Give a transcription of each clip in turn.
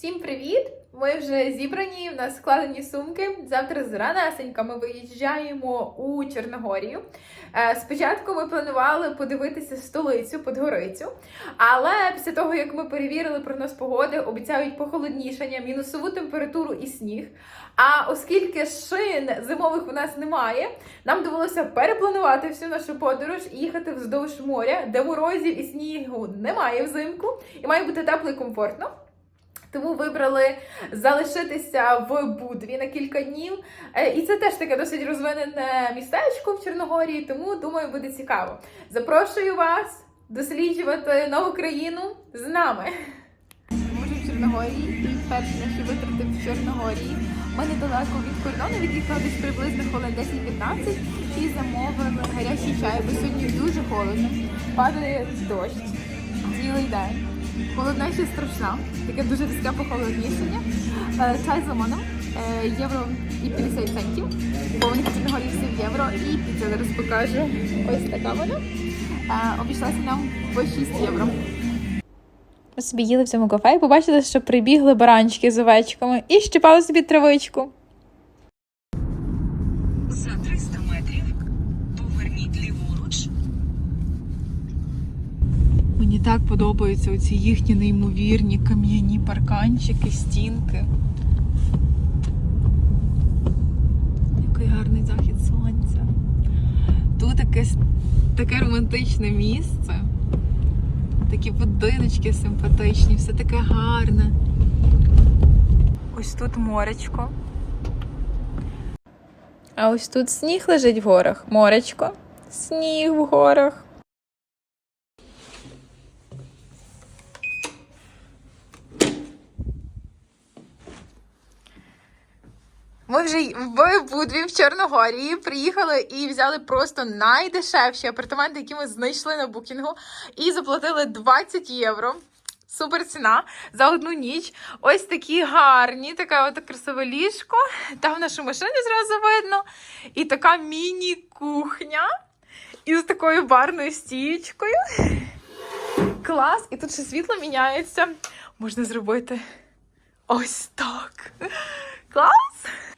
Всім привіт! Ми вже зібрані, в нас складені сумки. Завтра зранесенька ми виїжджаємо у Чорногорію. Е, Спочатку ми планували подивитися столицю Подгорицю, але після того, як ми перевірили прогноз погоди, обіцяють похолоднішання, мінусову температуру і сніг. А оскільки шин зимових у нас немає, нам довелося перепланувати всю нашу подорож і їхати вздовж моря, де морозів і снігу немає взимку, і має бути тепло і комфортно. Тому вибрали залишитися в Будві на кілька днів. Е, І це теж таке досить розвинене містечко в Чорногорії, тому думаю, буде цікаво. Запрошую вас досліджувати нову країну з нами. Ми в Чорногорії, і перші наші витрати в Чорногорії. Ми недалеко від кордону від'їхали десь приблизно хвилин 10-15 і замовили гарячий чай, бо сьогодні дуже холодно. Падає дощ цілий день. Холодна ще страшна, таке дуже різке похолоднішення. Е, Чай з лимоном, е, євро і 50 центів. Бо вони в Чорногорії в євро і піца зараз покажу. Ось така вона. Е, Обійшлася нам по 6 євро. Ми собі їли в цьому кафе і побачили, що прибігли баранчики з овечками і щипали собі травичку. Мені так подобаються оці їхні неймовірні кам'яні парканчики, стінки. Який гарний захід сонця. Тут с- таке романтичне місце. Такі будиночки симпатичні, все таке гарне. Ось тут моречко. А ось тут сніг лежить в горах. Моречко. Сніг в горах. Вже в Будві в Чорногорії приїхали і взяли просто найдешевші апартаменти, які ми знайшли на букінгу, і заплатили 20 євро. Супер ціна за одну ніч. Ось такі гарні, така от красиве ліжко. Там нашу машину зразу видно. І така міні-кухня із такою барною стієчкою. Клас! І тут ще світло міняється. Можна зробити ось так. Клас!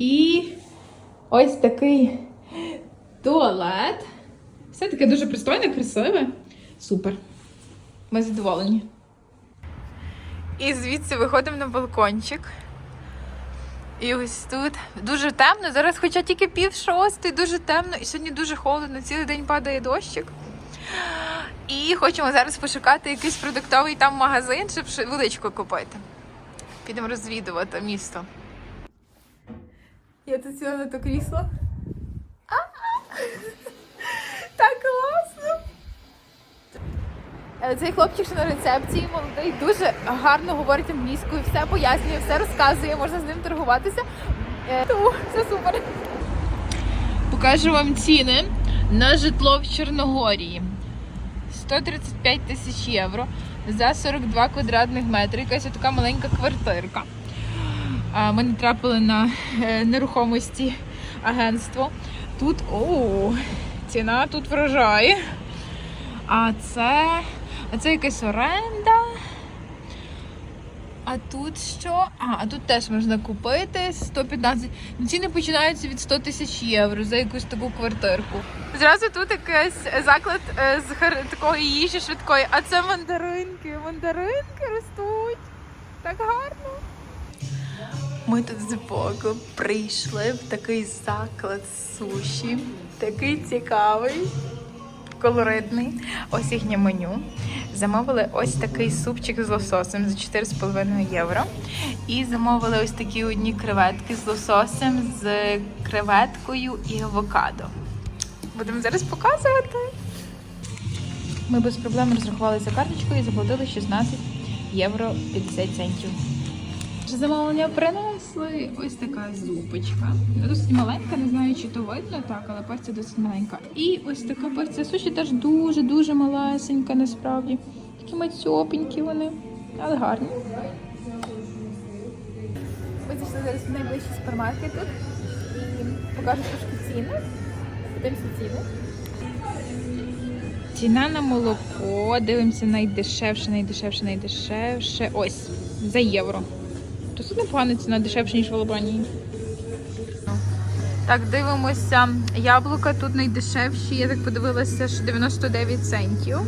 І ось такий туалет. Все таке дуже пристойне, красиве. Супер. Ми задоволені. І звідси виходимо на балкончик. І ось тут дуже темно. Зараз, хоча тільки пів шостий, дуже темно, і сьогодні дуже холодно, цілий день падає дощик. І хочемо зараз пошукати якийсь продуктовий там магазин, щоб ще водичку купити. Підемо розвідувати місто. Я тут сіла на то крісло. Так класно! Е, Цей хлопчик, що на рецепції, молодий, дуже гарно говорить англійською, все пояснює, все розказує, можна з ним торгуватися. Е, Тому все супер. Покажу вам ціни на житло в Чорногорії. 135 тисяч євро за 42 квадратних метри. Якась така маленька квартирка. Ми натрапили на е, нерухомості агентство. Тут о, ціна тут вражає. А це, а це якась оренда. А тут що? А, а тут теж можна купити 115. Ну, Ціни починаються від 100 тисяч євро за якусь таку квартирку. Зразу тут якийсь заклад е, з такої їжі швидкої, а це мандаринки. Мандаринки ростуть. Так гарно. Ми тут збоку прийшли в такий заклад суші. Такий цікавий, колоритний. Ось їхнє меню. Замовили ось такий супчик з лососем за 4,5 євро. І замовили ось такі одні креветки з лососем, з креветкою і авокадо. Будемо зараз показувати. Ми без проблем розрахувалися карточкою і заплатили 16 євро 50 центів. Замовлення принесли ось така зупочка. Досить маленька, не знаю, чи то видно так, але порція досить маленька. І ось така порція суші теж дуже-дуже малесенька насправді. Такі мацьопенькі вони, але гарні. Ми зайшли зараз в найближчий супермаркет тут і покажу трошки ціни. Подивимося ціни. Ціна на молоко. Дивимося найдешевше, найдешевше, найдешевше. Ось за євро. Досить непогана ціна, дешевше, ніж в Албанії. Так, дивимося. Яблука тут найдешевші, я так подивилася, що 99 центів.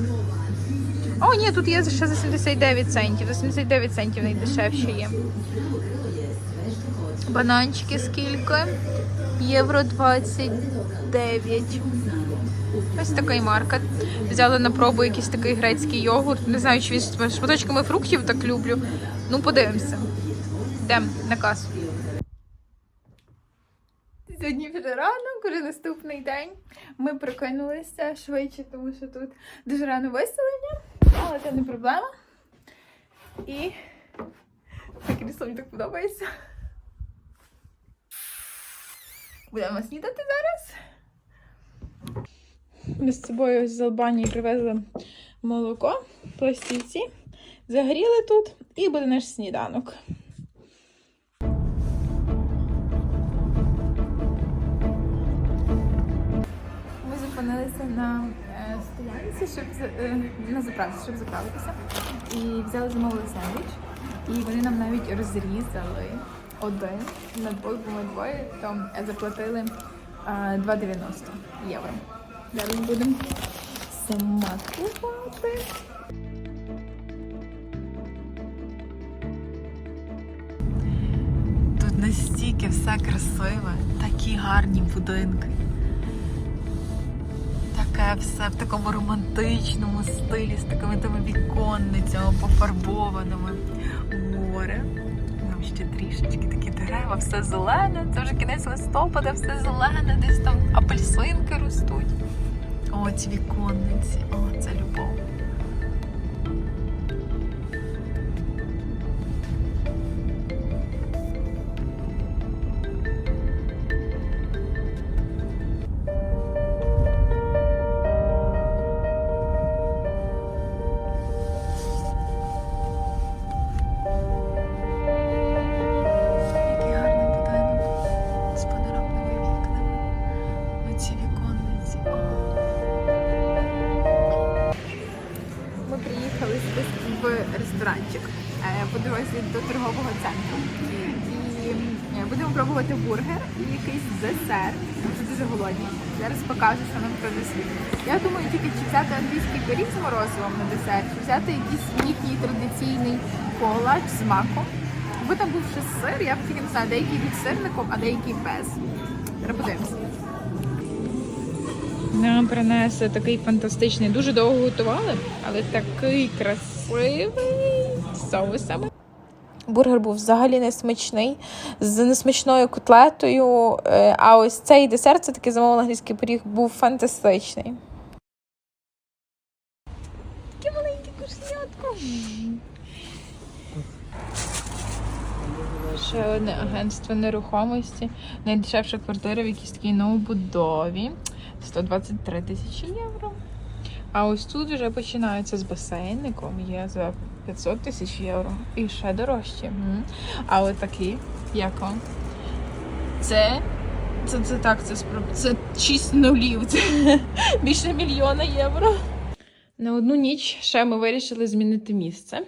О, ні, тут є ще за 79 центів. За 79 центів найдешевші є. Бананчики скільки? Євро 29. Ось такий маркет. Взяли на пробу якийсь такий грецький йогурт. Не знаю, чи він шматочками фруктів так люблю. Ну, подивимося. Йдемо на касу. Сьогодні вже ранок, вже наступний день. Ми прокинулися швидше, тому що тут дуже рано виселення, але це не проблема. І це крісло мені так подобається. Будемо снідати зараз. Ми з собою з Албанії привезли молоко, пластівці, загріли тут і буде наш сніданок. Зупинилися на е, стоянці, щоб е, на заправці, щоб заправитися. І взяли замовили сендвіч. І вони нам навіть розрізали один на двох, бо ми двоє, то е, заплатили е, 2,90 євро. Зараз будемо смакувати. Тут настільки все красиве, такі гарні будинки. Таке все в такому романтичному стилі, з такими тими віконницями пофарбованими. Море. Там ще трішечки такі дерева, все зелене. Це вже кінець листопада, все зелене, десь там апельсинки ростуть. О, ці віконниці, о, це любов. Ми приїхали в ресторанчик е, по дорозі до торгового центру. І е, будемо пробувати бургер і якийсь десерт. Ми дуже голодні. Зараз покажу, що нам принесли. Я думаю, тільки чи взяти англійський пиріг з морозивом на десерт, чи взяти якийсь їхній традиційний колач з маком. Бо там був ще сир, я б тільки не знаю, деякий від сирником, а деякий без. Зараз подивимося. Нам принесли такий фантастичний, дуже довго готували, але такий красивий соусами. Бургер був взагалі не смачний, з несмачною котлетою. е, А ось цей десерт, це такий замовлений англійський пиріг, був фантастичний. Таке маленьке кушнятко. Ще одне агентство нерухомості. Найдешевша квартира в якійсь такій новобудові. 123 тисячі євро. А ось тут вже починається з басейником, є за 500 тисяч євро. І ще дорожче. А от такі, як вам? Це. Це, це так, це спро... це 6 нулів. Це більше мільйона євро. На одну ніч ще ми вирішили змінити місце.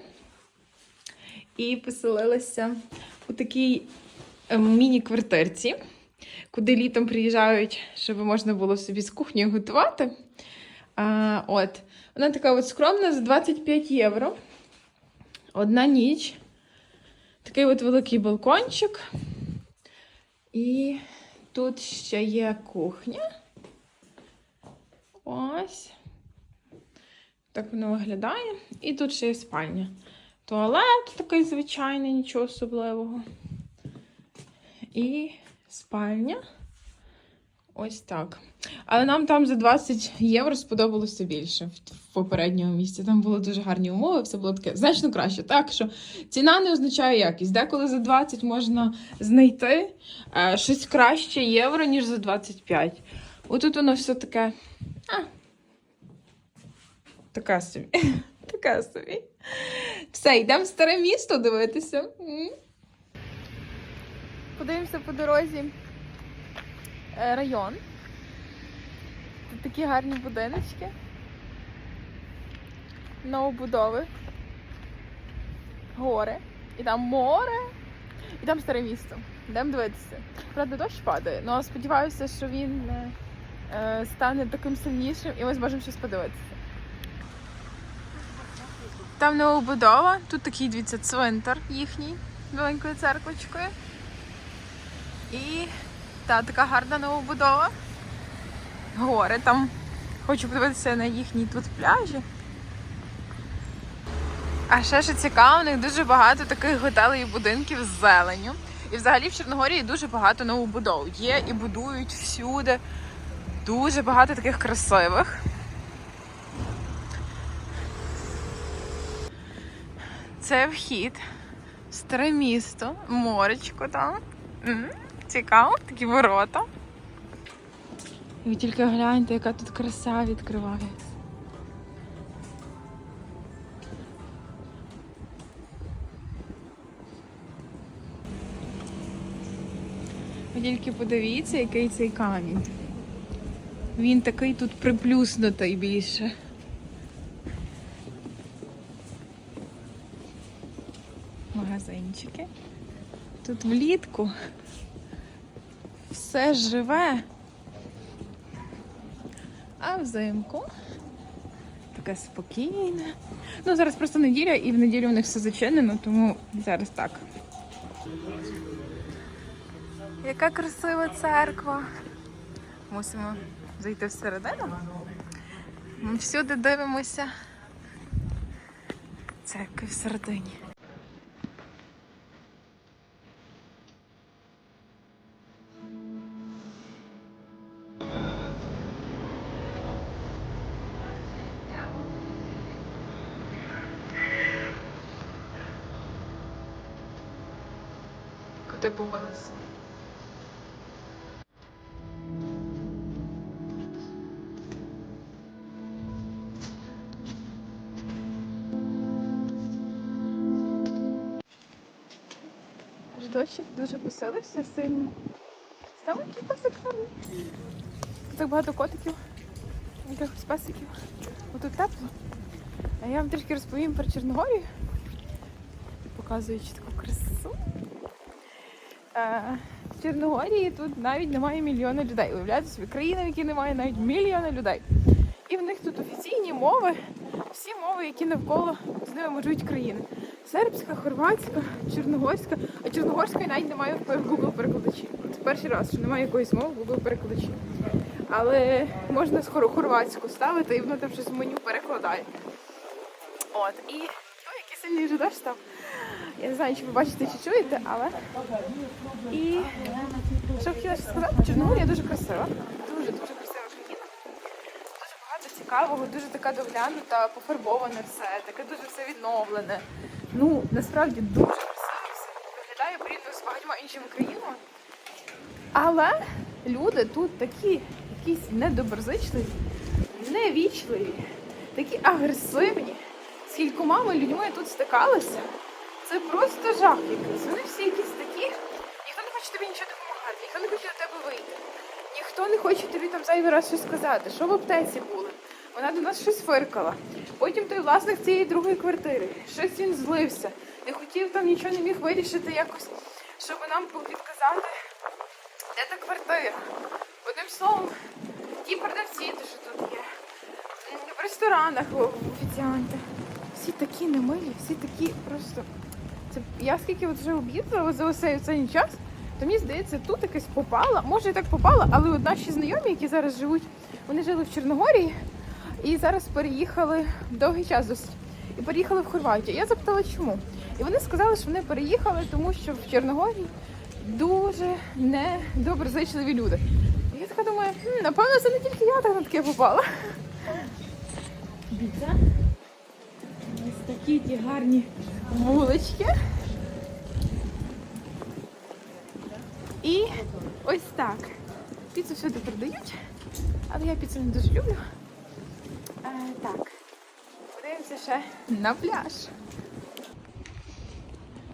І поселилися у такій е, міні-квартирці, куди літом приїжджають, щоб можна було собі з кухні готувати. А, от. Вона така от скромна за 25 євро. Одна ніч. Такий от великий балкончик. І тут ще є кухня. Ось. Так воно виглядає. І тут ще є спальня. Туалет такий звичайний, нічого особливого. І спальня. Ось так. Але нам там за 20 євро сподобалося більше в, попередньому місці. Там були дуже гарні умови, все було таке значно краще. Так що ціна не означає якість. Деколи за 20 можна знайти е, щось краще євро, ніж за 25. Отут воно все таке. А, така собі. така собі. Все, йдемо в старе місто дивитися. Подивимося по дорозі е, район. Тут такі гарні будиночки. Новобудови. Гори. і там море, і там старе місто. Йдемо дивитися. Правда, дощ падає, але сподіваюся, що він е, стане таким сильнішим і ми зможемо щось подивитися. Там новобудова, тут такий дивіться цвинтар їхній маленькою церквочкою. І та, така гарна новобудова. Гори там. Хочу подивитися на їхні тут пляжі. А ще що цікаво, у них дуже багато таких готелей і будинків з зеленю. І взагалі в Чорногорії дуже багато новобудов. Є і будують всюди. Дуже багато таких красивих. Це вхід. Старе місто, моречко там. Цікаво, такі ворота. І ви тільки гляньте, яка тут краса відкривається. Ви тільки подивіться, який цей камінь. Він такий тут приплюснутий більше. Магазинчики. Тут влітку все живе. А взимку таке спокійне. Ну, зараз просто неділя, і в неділю в них все зачинено, тому зараз так. Яка красива церква. Мусимо зайти всередину. Ми всюди дивимося. Церкви всередині. Куди повелися? Дощик дуже посилився сильно. Став який гарний. Так багато котиків, якихось песиків. Отут тепло. А я вам трішки розповім про Чорногорію, показуючи таку красу. Е, в Чорногорії тут навіть немає мільйона людей. Уявляєте собі, країна, в якій немає навіть мільйона людей. І в них тут офіційні мови, всі мови, які навколо з ними межують країни. Сербська, хорватська, чорногорська, а чорногорської навіть немає в Google перекладачі. Це перший раз, що немає якоїсь мови в Google перекладачі. Але можна з хорватську ставити і воно там щось в меню перекладає. От, і ой, який сильний вже дощ став. Я не знаю, чи ви бачите, чи чуєте, але. І що хотіла ще сказати, Чорногорія дуже красива. Дуже дуже красива країна. Дуже багато цікавого, дуже така доглянута, пофарбоване все, таке дуже все відновлене. Ну, насправді дуже красиво все. Виглядає порівняно з багатьма іншими країнами. Але люди тут такі якісь недоброзичливі, невічливі, такі агресивні. З кількома ми людьми тут стикалися. Це просто жах якийсь. Вони всі якісь такі. Ніхто не хоче тобі нічого допомагати, ніхто не хоче до тебе вийти. Ніхто не хоче тобі там зайвий раз щось сказати, що в аптеці були. Вона до нас щось фиркала. Потім той власник цієї другої квартири. Щось він злився. Не хотів там нічого не міг вирішити якось, щоб нам підказати, де та квартира. Одним словом, ті продавці, те, що тут є. В ресторанах офіціанти. Всі такі немилі, всі такі просто. Це я скільки от вже об'їздила за оцей цей час, то мені здається, тут якась попала. Може, і так попала, але от наші знайомі, які зараз живуть, вони жили в Чорногорії і зараз переїхали довгий час досить. І переїхали в Хорватію. Я запитала, чому. І вони сказали, що вони переїхали, тому що в Чорногорії дуже недоброзичливі люди. І я така думаю, «Хм, напевно, це не тільки я так на таке попала. Дивіться. Такі ті гарні вулички. І ось так. Піцу всюди продають, але я піцу не дуже люблю. Е, так, подивимося ще на пляж.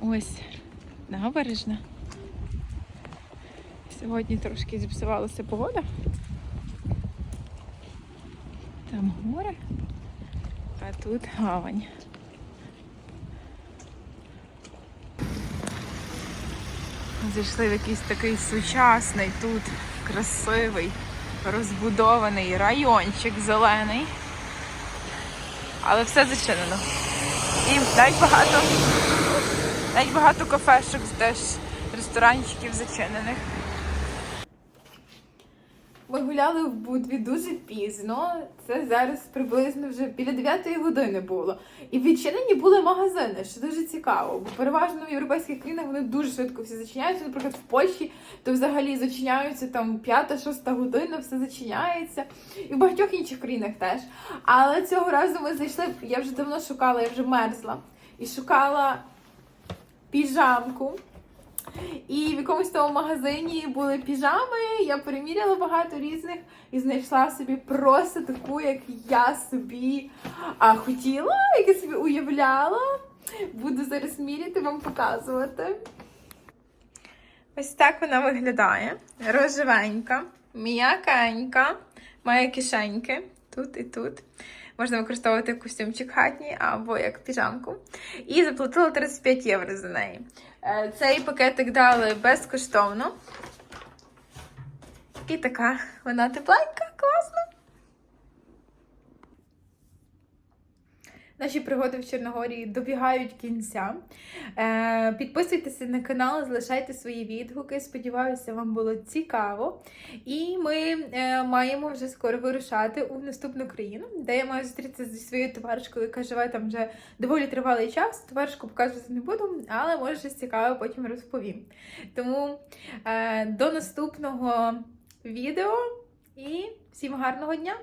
Ось набережна. Сьогодні трошки зіпсувалася погода. Там горе, а тут гавань. Зайшли в якийсь такий сучасний тут красивий розбудований райончик зелений. Але все зачинено. І навіть багато, навіть багато кафешок теж ресторанчиків зачинених. Гуляли в Будві дуже пізно. Це зараз приблизно вже біля 9 години було. І відчинені були магазини, що дуже цікаво. Бо переважно в європейських країнах вони дуже швидко всі зачиняються. Наприклад, в Польщі то взагалі зачиняються там 5-6 година, все зачиняється. І в багатьох інших країнах теж. Але цього разу ми зайшли. Я вже давно шукала, я вже мерзла. І шукала піжамку. І в якомусь тому магазині були піжами. Я переміряла багато різних і знайшла собі просто таку, як я собі а, хотіла, як я собі уявляла. Буду зараз міряти, вам показувати. Ось так вона виглядає. Рожевенька, м'якенька, має кишеньки тут і тут. Можна використовувати костюмчик хатній або як піжамку. І заплатила 35 євро за неї. Е, Цей пакетик дали безкоштовно. І така вона тепленька, класна. Наші пригоди в Чорногорії добігають кінця. Е, підписуйтеся на канал, залишайте свої відгуки. Сподіваюся, вам було цікаво. І ми е, маємо вже скоро вирушати у наступну країну, де я маю зустрітися зі своєю товаришкою, яка живе там вже доволі тривалий час. Товаришку показувати не буду, але може щось цікаве потім розповім. Тому е, до наступного відео і всім гарного дня!